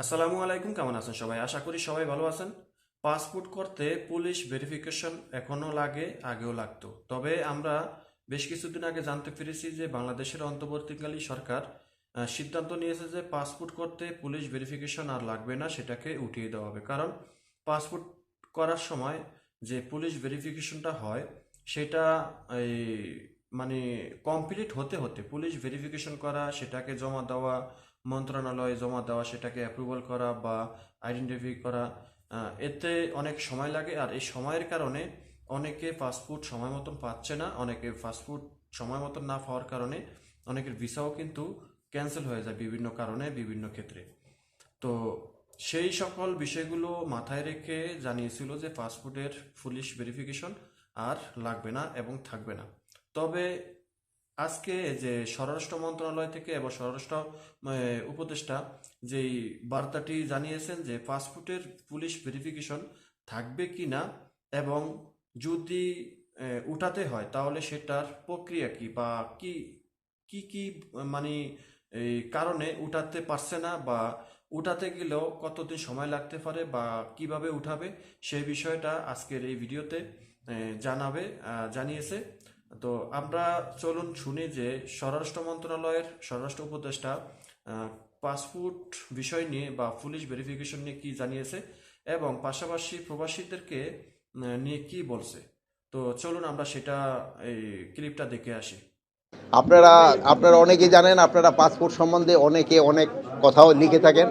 আসসালামু আলাইকুম, কেমন আছেন সবাই? আশা করি সবাই ভালো আছেন। পাসপোর্ট করতে পুলিশ ভেরিফিকেশন এখনও লাগে, আগেও লাগতো। তবে আমরা বেশ কিছুদিন আগে জানতে পেরেছি যে বাংলাদেশের অন্তর্বর্তীকালী সরকার সিদ্ধান্ত নিয়েছে যে পাসপোর্ট করতে পুলিশ ভেরিফিকেশন আর লাগবে না, সেটাকে উঠিয়ে দেওয়া হবে। কারণ পাসপোর্ট করার সময় যে পুলিশ ভেরিফিকেশনটা হয়, সেটা এই মানে কমপ্লিট হতে হতে, পুলিশ ভেরিফিকেশন করা, সেটাকে জমা দেওয়া মন্ত্রণালয়ে, জমা দেওয়া, সেটাকে অ্যাপ্রুভাল করা বা আইডেন্টিফাই করা এতে অনেক সময় লাগে আর এই সময়ের কারণে অনেকে পাসপোর্ট সময় মতন পাচ্ছে না, অনেকে পাসপোর্ট সময় মতন না পাওয়ার কারণে অনেকের ভিসাও কিন্তু ক্যান্সেল হয়ে যায় বিভিন্ন কারণে, বিভিন্ন ক্ষেত্রে। তো সেই সকল বিষয়গুলো মাথায় রেখে জানিয়েছিল যে পাসপোর্টের পুলিশ ভেরিফিকেশন আর লাগবে না এবং থাকবে না। তবে আজকে যে স্বরাষ্ট্র মন্ত্রণালয় থেকে এবং স্বরাষ্ট্র উপদেষ্টা যেই বার্তাটি জানিয়েছেন যে পাসপোর্টের পুলিশ ভেরিফিকেশন থাকবে কি না এবং যদি উঠাতে হয় তাহলে সেটার প্রক্রিয়া কি বা কি কি কি মানে এই কারণে উঠাতে পারছে না বা উঠাতে গেলেও কতদিন সময় লাগতে পারে বা কীভাবে উঠাবে সেই বিষয়টা আজকের এই ভিডিওতে জানাবে জানিয়েছে। তো আমরা চলুন শুনি যে স্বরাষ্ট্র মন্ত্রণালয়ের স্বরাষ্ট্র উপদেষ্টা পাসপোর্ট বিষয় নিয়ে বা পুলিশ ভেরিফিকেশন নিয়ে কি জানিয়েছে এবং পাশাপাশি প্রবাসীদেরকে নিয়ে কি বলছে। তো চলুন আমরা সেটা, এই ক্লিপটা দেখে আসি। আপনারা আপনারা অনেকে জানেন, আপনারা পাসপোর্ট সম্বন্ধে অনেকে অনেক কথাও লিখে থাকেন।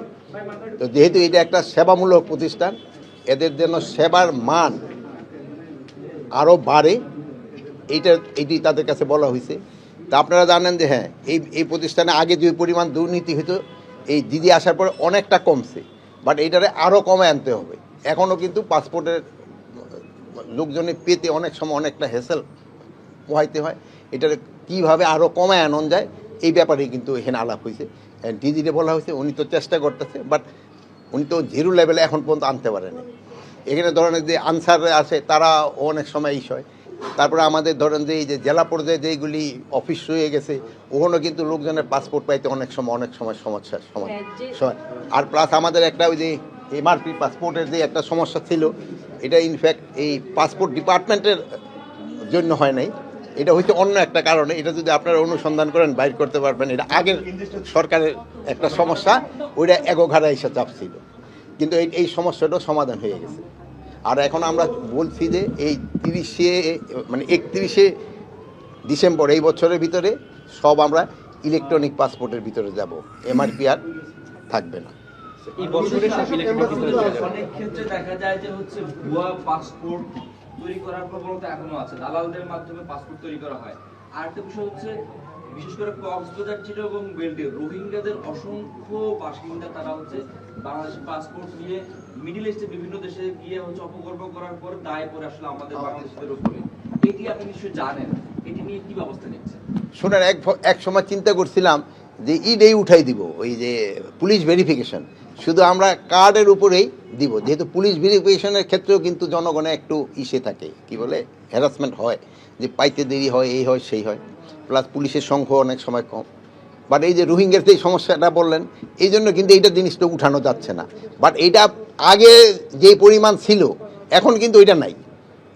তো যেহেতু এটা একটা সেবামূলক প্রতিষ্ঠান, এদের জন্য সেবার মান আরও বাড়ে। এইটা এটি তাদের কাছে বলা হয়েছে। তা আপনারা জানেন যে হ্যাঁ এই এই প্রতিষ্ঠানে আগে যে পরিমাণ দুর্নীতি হতো এই দিদি আসার পরে অনেকটা কমছে। বাট এইটারে আরও কমে আনতে হবে। এখনও কিন্তু পাসপোর্টের লোকজনে পেতে অনেক সময় অনেকটা হেসেল পোহাইতে হয়। এটার কীভাবে আরও কমায় আনন যায়, এই ব্যাপারে কিন্তু এখানে আলাপ হয়েছে। ডিজিটে বলা হয়েছে, উনি তো চেষ্টা করতেছে, বাট উনি তো জিরো লেভেলে এখন পর্যন্ত আনতে পারেনি। এখানে ধরনের যে আনসার আছে, তারা অনেক সময় ইস হয়। তারপরে আমাদের ধরেন যে এই যে জেলা পর্যায়ে যেগুলি অফিস হয়ে গেছে ওখানে কিন্তু লোকজনের পাসপোর্ট পাইতে অনেক সময় অনেক সময় সমস্যার সময় হ্যাঁ, সময়। আর প্লাস আমাদের একটা ওই যে এমআরপি পাসপোর্টের যে একটা সমস্যা ছিল এটা ইনফ্যাক্ট এই পাসপোর্ট ডিপার্টমেন্টের জন্য হয় নাই। এটা হচ্ছে অন্য একটা কারণে এটা যদি আপনারা অনুসন্ধান করেন বাইর করতে পারবেন এটা আগের সরকারের একটা সমস্যা ওইটা এগোঘাড়া এসে চাপ ছিল কিন্তু এই এই সমস্যাটাও সমাধান হয়ে গেছে। আর এখন আমরা বলছি যে এই তিরিশে মানে একত্রিশে ডিসেম্বর এই বছরের ভিতরে সব আমরা ইলেকট্রনিক পাসপোর্টের ভিতরে যাব। এমআরপি আর থাকবে না। এই বছরে সব ইলেকট্রনিক ভিতরে অনেক ক্ষেত্রে দেখা যায় যে হচ্ছে ভুয়া পাসপোর্ট তৈরি করার প্রবণতা এখনও আছে। দালালদের মাধ্যমে পাসপোর্ট তৈরি করা হয়। আর একটা বিষয় হচ্ছে বিশেষ করে কক্সবাজার ছিল এবং বেল্টে। রোহিঙ্গাদের অসংখ্য বাসিন্দা তারা হচ্ছে বাংলাদেশের পাসপোর্ট নিয়ে মিডিল ইস্টে বিভিন্ন দেশে গিয়ে হচ্ছে অপকর্ম করার পর দায় পরে আসলে আমাদের বাংলাদেশিদের উপরে। এটি আপনি নিশ্চয়ই জানেন। এটি নিয়ে কি ব্যবস্থা নিচ্ছেন শোনেন এক এক সময় চিন্তা করছিলাম যে ইডেই উঠাই দিব ওই যে পুলিশ ভেরিফিকেশন শুধু আমরা কার্ডের উপরেই দিব যেহেতু পুলিশ ভেরিফিকেশনের ক্ষেত্রেও কিন্তু জনগণে একটু ইসে থাকে কি বলে হ্যারাসমেন্ট হয় যে পাইতে দেরি হয় এই হয় সেই হয়। প্লাস পুলিশের সংখ্যা অনেক সময় কম। বাট এই যে রোহিঙ্গার যে সমস্যাটা বললেন, এই জন্য কিন্তু এইটা জিনিসটা উঠানো যাচ্ছে না। বাট এইটা আগে যে পরিমাণ ছিল, এখন কিন্তু ওইটা নাই।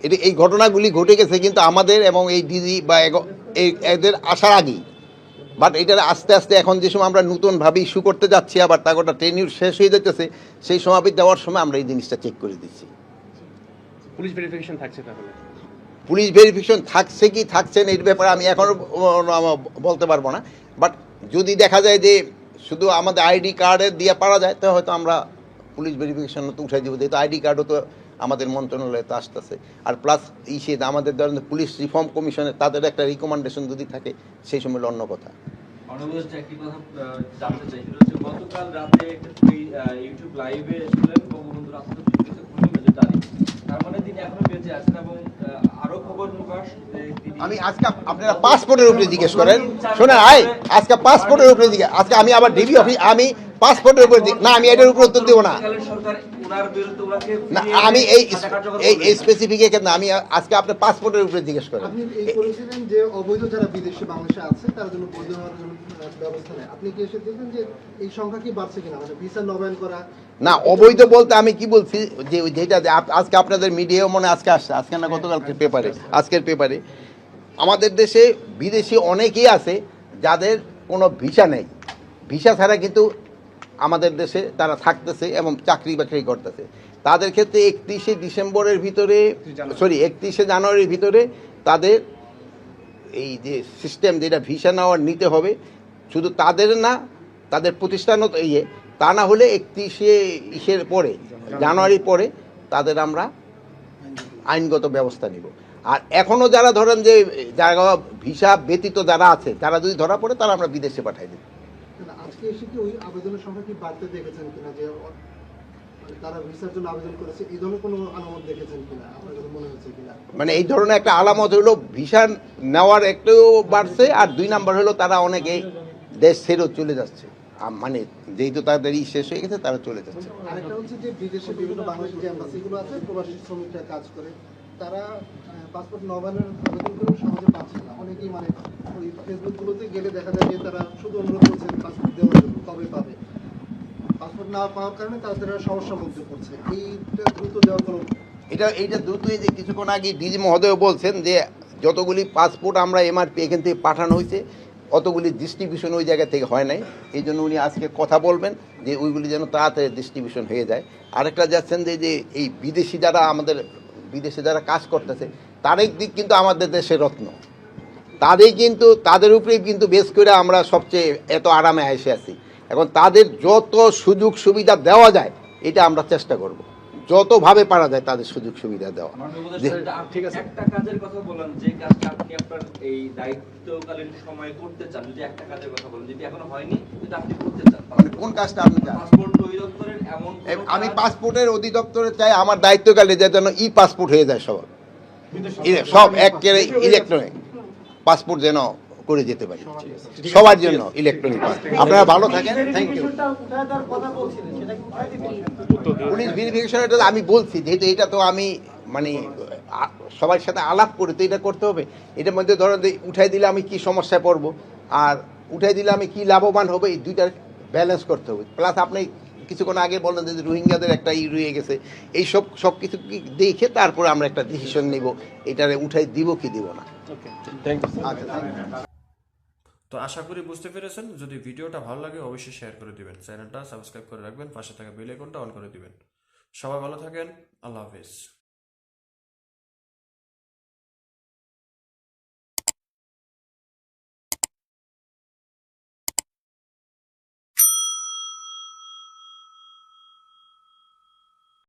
এটি এই ঘটনাগুলি ঘটে গেছে কিন্তু আমাদের এবং এই ডিজি বা এদের আসার আগেই। বাট এটা আস্তে আস্তে এখন যে সময় আমরা নতুনভাবে ইস্যু করতে যাচ্ছি, আবার তাগোটা ট্রেনিউর শেষ হয়ে যাচ্ছে সেই সময় দেওয়ার সময় আমরা এই জিনিসটা চেক করে দিচ্ছি। পুলিশ ভেরিফিকেশন থাকছে তাহলে? পুলিশ ভেরিফিকেশন থাকছে কি থাকছে না, এর ব্যাপারে আমি এখনও বলতে পারব না। বাট যদি দেখা যায় যে শুধু আমাদের আইডি কার্ডে দিয়ে পারা যায়, তো হয়তো আমরা পুলিশ ভেরিফিকেশন তো উঠাই দিব। যেহেতু আইডি কার্ডও তো আমাদের মন্ত্রণালয়ে তো আসতেছে। আর প্লাস ইসে আমাদের ধরেন পুলিশ রিফর্ম কমিশনে তাদের একটা রিকমেন্ডেশন যদি থাকে, সেই সময় অন্য কথা। একটি কথা জানতে চাই সেটা হচ্ছে গতকাল রাতে ইউটিউব লাইভে এসেছিলেন আমি আজকে আপ- আপনারা পাসপোর্টের উপরে জিজ্ঞেস করেন। শোনেন, আয়, আজকে পাসপোর্টের উপরে জিজ্ঞেস আজকে আমি আবার ডিবি অফিস আমি পাসপোর্টের উপরে না আমি এটার উপর উত্তর দেবো না। না আমি এই এই। স্পেসিফিক না আমি আজকে আপনার পাসপোর্টের উপরে জিজ্ঞেস করেন। আপনি এই যে অবৈধ যারা বিদেশে বাংলাদেশে আছে তার জন্য বৈধ হওয়ার জন্য ব্যবস্থা নেয়। আপনি কি এসে দেখবেন যে এই সংখ্যা কি বাড়ছে কিনা? মানে ভিসা নবায়ন করা না অবৈধ বলতে আমি কি বলছি যে যেটা আজকে আপনাদের মিডিয়াও মনে আজকে আসছে। আজকে না গতকালকে পেপারে আজকের পেপারে আমাদের দেশে বিদেশি অনেকেই আছে যাদের কোনো ভিসা নেই। ভিসা ছাড়া কিন্তু আমাদের দেশে তারা থাকতেছে এবং চাকরি বাকরি করতেছে। তাদের ক্ষেত্রে একত্রিশে ডিসেম্বরের ভিতরে সরি একত্রিশে জানুয়ারির ভিতরে তাদের এই যে সিস্টেম যেটা ভিসা নেওয়ার নিতে হবে শুধু তাদের না তাদের প্রতিষ্ঠানও তো ইয়ে তা না হলে একত্রিশে ইসের পরে জানুয়ারি। পরে তাদের আমরা আইনগত ব্যবস্থা নিব। আর এখনও যারা ধরেন যে যারা ভিসা ব্যতীত যারা আছে তারা যদি ধরা পড়ে তারা আমরা বিদেশে পাঠাই দেব আজকে এসে কি ওই আবেদনের সংখ্যা কি বাড়তে দেখেছেন কিনা যে মানে তারা ভিসার জন্য আবেদন করেছে এই ধরনের কোনো আলামত দেখেছেন কিনা? আপনার কাছে মনে হচ্ছে কিনা? মানে এই ধরনের একটা আলামত হলো ভিসা নেওয়ার একটু বাড়ছে আর দুই নাম্বার হলো তারা অনেকে দেশ ছেড়েও চলে যাচ্ছে। মানে যেহেতু তাদের ই শেষ হয়ে গেছে তারা চলে যাচ্ছে। আরেকটা হচ্ছে যে বিদেশে বিভিন্ন আছে প্রবাসী শ্রমিকরা কাজ করে তারা পাসপোর্ট নবায়নের আবেদন করেও সহজে পাচ্ছে না। অনেকেই মানে ওই ফেসবুকগুলোতে গেলে দেখা যায় যে তারা শুধু অনুরোধ করছে পাসপোর্ট দেওয়ার জন্য, কবে পাবে। পাসপোর্ট না পাওয়ার কারণে তাদের সমস্যার মধ্যে পড়ছে। এইটা দ্রুত দেওয়ার কোনো এটা এইটা দ্রুতই যে কিছুক্ষণ আগে ডিজি মহোদয় বলছেন যে যতগুলি পাসপোর্ট আমরা এমআরপি এখান থেকে পাঠানো হয়েছে, অতগুলি ডিস্ট্রিবিউশন ওই জায়গা থেকে হয় নাই। এই জন্য উনি আজকে কথা বলবেন যে ওইগুলি যেন তাড়াতাড়ি ডিস্ট্রিবিউশন হয়ে যায়। আরেকটা যাচ্ছেন যে যে এই বিদেশি যারা আমাদের বিদেশে যারা কাজ করতেছে তাদের দিক কিন্তু আমাদের দেশের রত্ন। তাদের কিন্তু তাদের উপরেই কিন্তু বেশ করে আমরা সবচেয়ে এত আরামে এসে আছি। এখন তাদের যত সুযোগ সুবিধা দেওয়া যায় এটা আমরা চেষ্টা করব। যতভাবে পারা যায় তাদের সুযোগ সুবিধা দেওয়া। ঠিক আছে। একটা কাজের কথা বলেন যে কাজটা আপনি আপনার এই দায়িত্বকালীন সময়ে করতে চান যদি একটা কাজের কথা বলেন যেটি এখনও হয়নি আপনি করতে চান মানে কোন কাজটা আপনি চান আমি পাসপোর্টের অধিদপ্তরে চাই আমার দায়িত্বকালে যে যেন ই পাসপোর্ট হয়ে যায় সবার। সব একেবারে ইলেকট্রনিক পাসপোর্ট যেন করে যেতে পারি। সবার জন্য ইলেকট্রনিক আপনারা ভালো থাকেন। থ্যাংক ইউ পুলিশ ভেরিফিকেশন এটা আমি বলছি যেহেতু এটা তো আমি মানে সবার সাথে আলাপ করে তো এটা করতে হবে। এটার মধ্যে ধরো যে উঠাই দিলে আমি কি সমস্যায় পড়ব? আর উঠাই দিলে আমি কি লাভবান হবে? এই দুইটার ব্যালেন্স করতে হবে। প্লাস আপনি কিছুক্ষণ আগে বললেন যে রোহিঙ্গাদের একটা ই রয়ে গেছে। এই সব সব কিছু কি দেখে তারপরে আমরা একটা ডিসিশন নিব এটারে উঠাই দিব কি দিব না। থ্যাংক ইউ আচ্ছা তো আশা করি বুঝতে পেরেছেন যদি ভিডিওটা ভালো লাগে অবশ্যই শেয়ার করে দিবেন। চ্যানেলটা সাবস্ক্রাইব করে রাখবেন পাশে থাকা বেল আইকনটা অন করে দিবেন। সবাই ভালো থাকেন আল্লাহ হাফেজ।